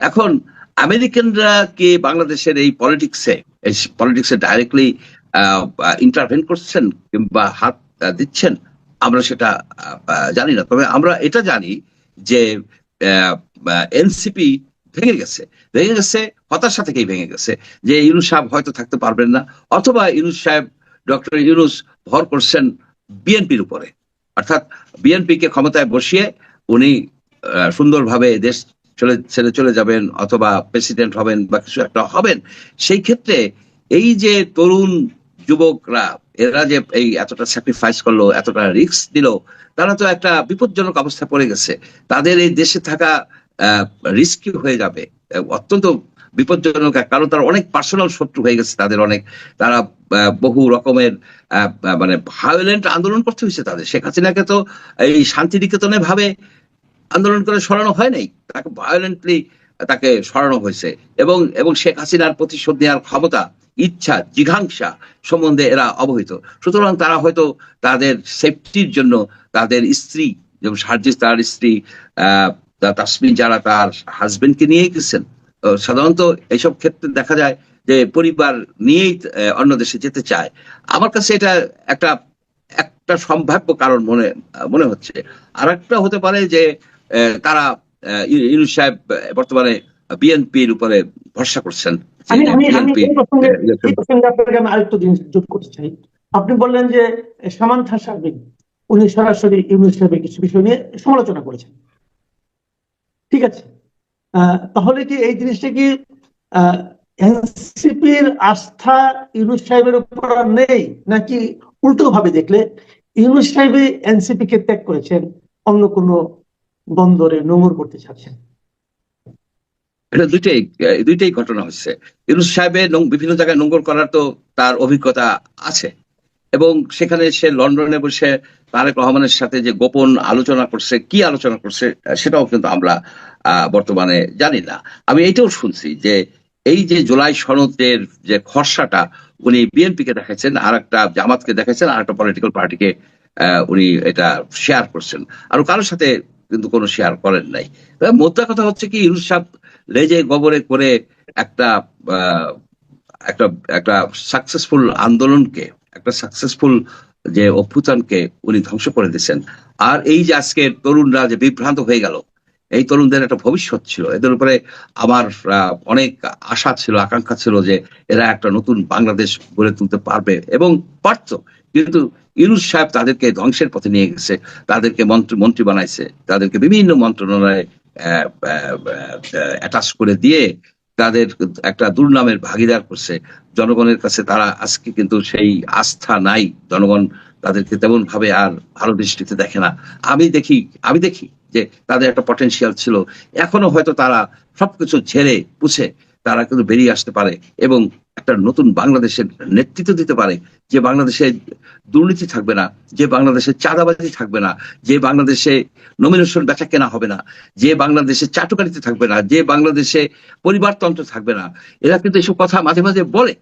এখন আমেরিকানরা কি বাংলাদেশের এই পলিটিক্সে পলিটিক্সে ডাইরেক্টলি ইন্টারভেন করছেন কিংবা হাত দিচ্ছেন? আমরা সেটা জানি না। তবে আমরা এটা জানি যে এনসিপি ভেঙে গেছে। ভেঙে গেছে, হতাশা থেকেই ভেঙে গেছে যে ইউনুস সাহেব হয়তো থাকতে পারবেন না, অথবা ইউনুস সাহেব, ডক্টর ইউনুস ভর করছেন বিএনপির উপরে। অর্থাৎ বিএনপি কে ক্ষমতায় বসিয়ে উনি সুন্দরভাবে দেশ চলে, ছেড়ে চলে যাবেন অথবা প্রেসিডেন্ট হবেন বা কিছু একটা হবেন, সেই ক্ষেত্রে এই যে তরুণ যুবকরা, এরা যে এই এতটা স্যাক্রিফাইস করল, এতটা রিস্ক দিল, তারা তো একটা বিপজ্জনক অবস্থা পড়ে গেছে। তাদের এই দেশে থাকা রিস্কি হয়ে যাবে। অত্যন্ত বিপজ্জনক, কারণ তারা অনেক পার্সোনাল শত্রু হয়ে গেছে তাদের অনেক। তারা বহু রকমের মানে ভায়োলেন্ট আন্দোলন করতে হয়েছে তাদের। শেখ হাসিনাকে তো এই শান্তিনিকেতনে ভাবে আন্দোলন করে সরানো হয় নাই, তাকে ভায়োলেন্টলি তাকে সরানো হয়েছে। এবং এবং শেখ হাসিনার প্রতিশোধ নেওয়ার ক্ষমতা, ইচ্ছা, জিঘাংসা সম্বন্ধে এরা অবহিত। সুতরাং তারা হয়তো তাদের সেফটির জন্য তাদের স্ত্রী, যেমন সার্জিস তার স্ত্রী, আহ তাসমিন যারা তার হাজবেন্ডকে নিয়েই গেছেন সাধারণত এইসব ক্ষেত্রে দেখা যায় যে পরিবার নিয়েই অন্য দেশে যেতে চায়। আমার কাছে এটা একটা একটা সম্ভাব্য কারণ মনে মনে হচ্ছে। আর একটা হতে পারে যে তারা ইউনুস সাহেব বর্তমানে বিএনপির উপরে ভরসা করছেন। আপনি বললেন যে সামান্থা সার্বিক উনি সরাসরি ইউনুস সাহেবের কিছু বিষয় নিয়ে সমালোচনা করেছেন। ঠিক আছে? তাহলে কি এই জিনিসটা কি এনসিপির আস্থা ইউনুস সাহেবের উপর আর নেই? নাকি উল্টো ভাবে দেখলে ইউনুস সাহেবই এনসিপি কে ত্যাগ করেছেন অন্য কোনো বন্দরে নোংর করতে চাচ্ছেন। এটা দুইটাই দুইটাই ঘটনা হচ্ছে। ইউনুস সাহেবের বিভিন্ন জায়গায় নোংর করার তো তার অভিজ্ঞতা আছে। এবং সেখানে সে লন্ডনে বসে তারেক রহমানের সাথে যে গোপন আলোচনা করছে, কি আলোচনা করছে, সেটাও কিন্তু আমরা বর্তমানে জানি না। আমি এটাও শুনছি যে এই যে জুলাই সনদের যে খসড়াটা, উনি বিএনপি কে দেখাচ্ছেন আর একটা জামাতকে দেখাচ্ছেন আর একটা পলিটিক্যাল পার্টিকে উনি এটা শেয়ার করছেন। আর কারোর সাথে কিন্তু কোনো শেয়ার করেন নাই। মোদ্দা কথা হচ্ছে কি, ইউনুস লেজে গবরে করে একটা একটা একটা সাকসেসফুল আন্দোলনকে, একটা সাকসেসফুল যে অভ্যুত্থানকে উনি ধ্বংস করে দিচ্ছেন আর এই যে আজকে তরুণরা যে বিভ্রান্ত হয়ে গেল এই তরুণদের একটা ভবিষ্যৎ ছিল। এদের উপরে আমার অনেক আশা ছিল, আকাঙ্ক্ষা ছিল যে এরা একটা নতুন বাংলাদেশ গড়ে তুলতে পারবে। এবং পারতো। কিন্তু ইউনুস সাহেব তাদেরকে ধ্বংসের পথে নিয়ে গেছে। তাদেরকে মন্ত্রী মন্ত্রী বানাইছে। তাদেরকে বিভিন্ন মন্ত্রণালয়ে অ্যাটাচ করে দিয়ে তাদের একটা দুর্নামের ভাগিদার করছে। জনগণের কাছে তারা আজকে কিন্তু সেই আস্থা নাই। জনগণ তাদেরকে তেমন ভাবে আর ভালো দৃষ্টিতে দেখে না। আমি দেখি আমি দেখি। যে তাদের একটা পটেনশিয়াল ছিল। এখনও হয়তো তারা সবকিছু ঝেড়ে পুছে তারা কিন্তু বেরিয়ে আসতে পারে এবং একটা নতুন বাংলাদেশের নেতৃত্ব দিতে পারে। যে বাংলাদেশে দুর্নীতি থাকবে না, যে বাংলাদেশে চাঁদাবাজি থাকবে না, যে বাংলাদেশে নমিনেশন বেচা কেনা হবে না, যে বাংলাদেশে চাটুকারিতে থাকবে না, যে বাংলাদেশে পরিবারতন্ত্র থাকবে না। এরা কিন্তু এইসব কথা মাঝে মাঝে বলে।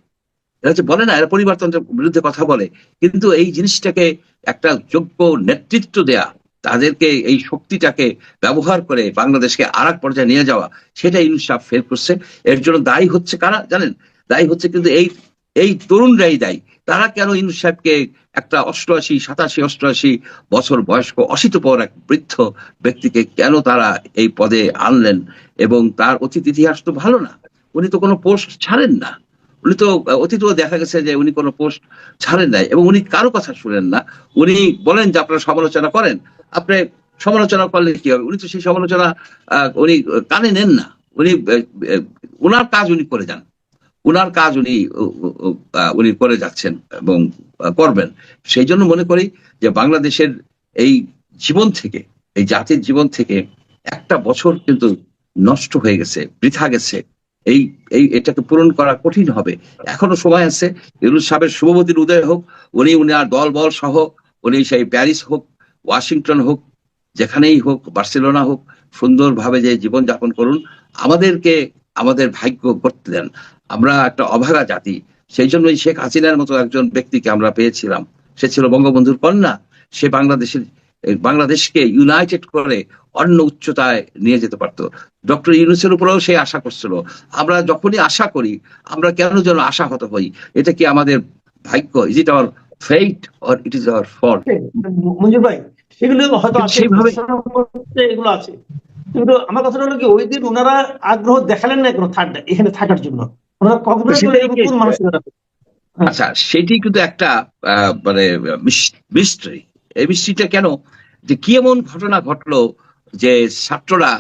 এরা যে বলে না, এরা পরিবারতন্ত্রের বিরুদ্ধে কথা বলে। কিন্তু এই জিনিসটাকে একটা যোগ্য নেতৃত্ব দেয়া তাদেরকে এই শক্তিটাকে ব্যবহার করে বাংলাদেশকে আর এক পর্যায়ে নিয়ে যাওয়া সেটা সাহেব ফেল করছে। এর জন্য দায়ী হচ্ছে কারা জানেন? দায়ী হচ্ছে কিন্তু এই এই তরুণরাই দায়ী। তারা কেন ইউনুস সাহেবকে একটা অষ্টআশি, সাতাশি, অষ্টআশি বছর বয়স্ক অশীতপর এক বৃদ্ধ ব্যক্তিকে কেন তারা এই পদে আনলেন? এবং তার অতীত ইতিহাস তো ভালো না। উনি তো কোনো পোস্ট ছাড়েন না। উনি তো, অতীতেও দেখা গেছে যে উনি কোনো পোস্ট ছাড়েন নাই। এবং উনি কারও কথা শুনেন না। উনি বলেন যে, আপনারা সমালোচনা করেন। আপনি সমালোচনা করলে কি হবে? উনি তো সেই সমালোচনা উনি কানে নেন না। উনি ওনার কাজ উনি করে যান। ওনার কাজ উনি উনি করে যাচ্ছেন এবং করবেন। সেই জন্য মনে করি যে বাংলাদেশের এই জীবন থেকে, এই জাতির জীবন থেকে একটা বছর কিন্তু নষ্ট হয়ে গেছে, বৃথা গেছে। এই এই, এটাকে পূরণ করা কঠিন হবে। এখনও সময় আছে। ইউনুস সাহেবের শুভবতীর উদয় হোক, উনি উনার দল বল সহ, উনি সেই প্যারিস হোক ওয়াশিংটন হোক, যেখানেই হোক, বার্সেলোনা হোক, সুন্দরভাবে যে জীবন যাপন করুন, আমাদেরকে, আমাদের ভাগ্য করতে দেন। আমরা একটা অভাগা জাতি, সেই জন্যই শেখ হাসিনার মতো একজন ব্যক্তিকে আমরা পেয়েছিলাম। সে ছিল বঙ্গবন্ধুর কন্যা। সে বাংলাদেশের বাংলাদেশকে ইউনাইটেড করে অন্য উচ্চতায় নিয়ে যেতে পারতো। ডক্টর ইউনুসের উপরেও সেই আশা করছিল। আমরা যখনই আশা করি, আমরা কেন যেন আশাহত হই, এটা কি আমাদের ভাগ্য? Is it our fate or it is our fault Manjur ভাই সেগুলো হয়তো সেইভাবে- এগুলো আছে। কিন্তু আমার হলো কি ওই দিন ওনারা আগ্রহ দেখালেন না কোনো থার্ড এখানে থাকার জন্য। ওনারা মানসিকতা আচ্ছা সেটি কিন্তু একটা মানে মিস্ট্রি এই মিস্ট্রিটা কেন? যে কি এমন ঘটনা ঘটলো যে ছাত্ররা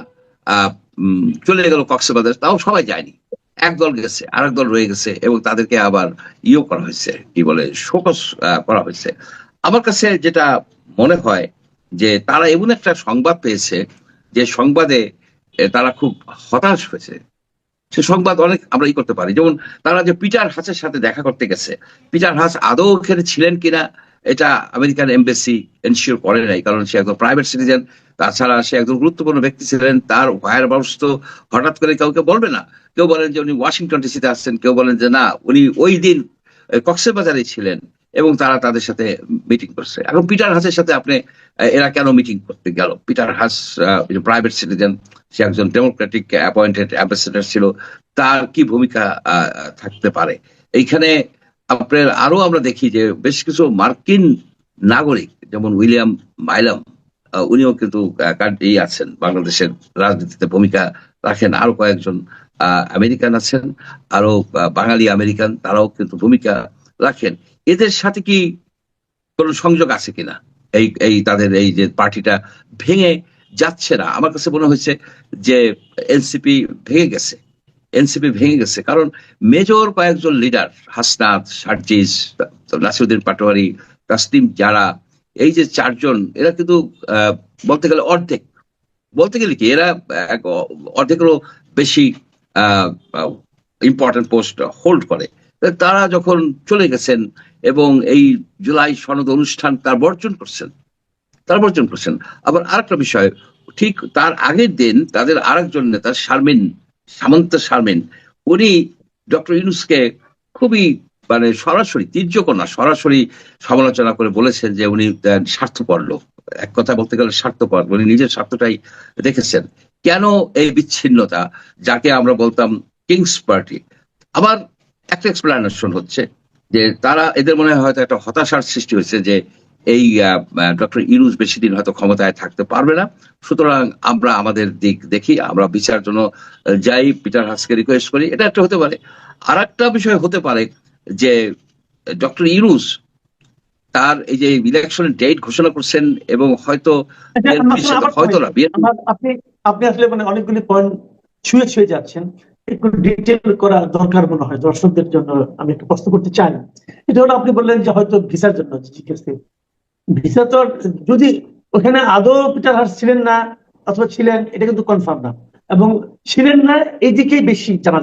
আহ, চলে গেল কক্সবাজার তাও সবাই যায়নি। একদল গেছে আরেক দল রয়ে গেছে এবং তাদেরকে আবার ইয়ে করা হয়েছে কি বলে শোকস করা হয়েছে। আমার কাছে যেটা মনে হয় যে তারা এমন একটা সংবাদ পেয়েছে যে সংবাদে তারা খুব হতাশ হয়েছে। সে সংবাদ অনেক আমরা ই করতে পারি। যেমন তারা যে পিটার হাসের সাথে দেখা করতে গেছে, পিটার হাস আদৌ ওখানে ছিলেন কিনা, এটা আমেরিকান এমবেসি এনশিওর করে নাই, কারণ সে একজন প্রাইভেট সিটিজেন, তাছাড়া সে একজন গুরুত্বপূর্ণ ব্যক্তি ছিলেন, তার হোয়ার বাউস তো হঠাৎ করে কাউকে বলবে না। কেউ বলেন যে উনি ওয়াশিংটন ডিসিতে আসছেন, কেউ বলেন যে না, উনি ওই দিন কক্সের বাজারে ছিলেন। এবং তারা তাদের সাথে মিটিং করছে। এখন পিটার হাসের সাথে আপনি এরা কেন মিটিং করতে গেল? পিটার হাস প্রাইভেট সিটিজেন সে একজন ডেমোক্রেটিক অ্যাপয়েন্টেড অ্যাম্বাসেডার ছিল, তার কি ভূমিকা থাকতে পারে? এইখানে আপনার আরও আমরা দেখি যে বেশ কিছু মার্কিন নাগরিক, যেমন উইলিয়াম মাইলাম উনিও কিন্তু এই আছেন, বাংলাদেশের রাজনীতিতে ভূমিকা রাখেন। আরও কয়েকজন আমেরিকান আছেন, আরও বাঙালি আমেরিকান, তারাও কিন্তু ভূমিকা রাখেন। এদের সাথে কি কোনো সংযোগ আছে কিনা? এই এই তাদের এই যে পার্টিটা ভেঙে যাচ্ছে না। আমার কাছে মনে হয়েছে যে এনসিপি ভেঙে গেছে। এনসিপি ভেঙে গেছে। কারণ মেজর কয়েকজন লিডার, হাসনাত, সার্জিস, নাসিরুদ্দিন পাটোয়ারি তাসলিম যারা, এই যে চারজন, এরা কিন্তু বলতে গেলে অর্ধেক। বলতে গেলে কি, এরা অর্ধেকেরও বেশি ইম্পর্টেন্ট পোস্ট হোল্ড করে। তারা যখন চলে গেছেন এবং এই জুলাই সনদ অনুষ্ঠান তার বর্জন করছেন, তার বর্জন করছেন। আবার আরেকটা বিষয়, ঠিক তার আগের দিন তাদের আরেকজন নেতা, শারমিন, সামন্ত শারমিন, উনি ডক্টর ইউনুসকে খুবই মানে সরাসরি তীর্যক না সরাসরি সমালোচনা করে বলেছেন যে উনি স্বার্থপর লোক। এক কথা বলতে গেলে স্বার্থপর, উনি নিজের স্বার্থটাই দেখেছেন কেন এই বিচ্ছিন্নতা, যাকে আমরা বলতাম কিংস পার্টি? আবার একটা এক্সপ্লেনেশন হচ্ছে যে তারা এদের মনে হয় হয়তো একটা হতাশার সৃষ্টি হয়েছে যে এই ডক্টর ইরুজ বেশি দিন হয়তো ক্ষমতায় থাকতে পারবে না। সুতরাং আমরা আমাদের দিক দেখি আমরা বিচার জন্য যাই পিটার হাসকে রিকোয়েস্ট করি। এটা একটা হতে পারে। আর একটা বিষয় হতে পারে যে ডক্টর ইরুজ তার এই যে ইলেকশনের ডেট ঘোষণা করছেন এবং হয়তো আচ্ছা, হয়তো না আপনি আপনি আসলে মানে অনেকগুলি পয়েন্ট ছুঁয়ে ছুঁয়ে যাচ্ছেন। একটু ডিটেল করা দরকার মনে হয়, দর্শকদের জন্য আমি একটু প্রশ্ন করতে চাই। এটা হলো আপনি বললেন যে হয়তো ভিসার জন্য জিজ্ঞেসে ভিসা তো যদি ওখানে আদৌ পিটার হার্স ছিলেন না অথবা ছিলেন, এটা কিন্তু কনফার্ম না। এবং ছিলেন না, এইদিকেই বেশি জানা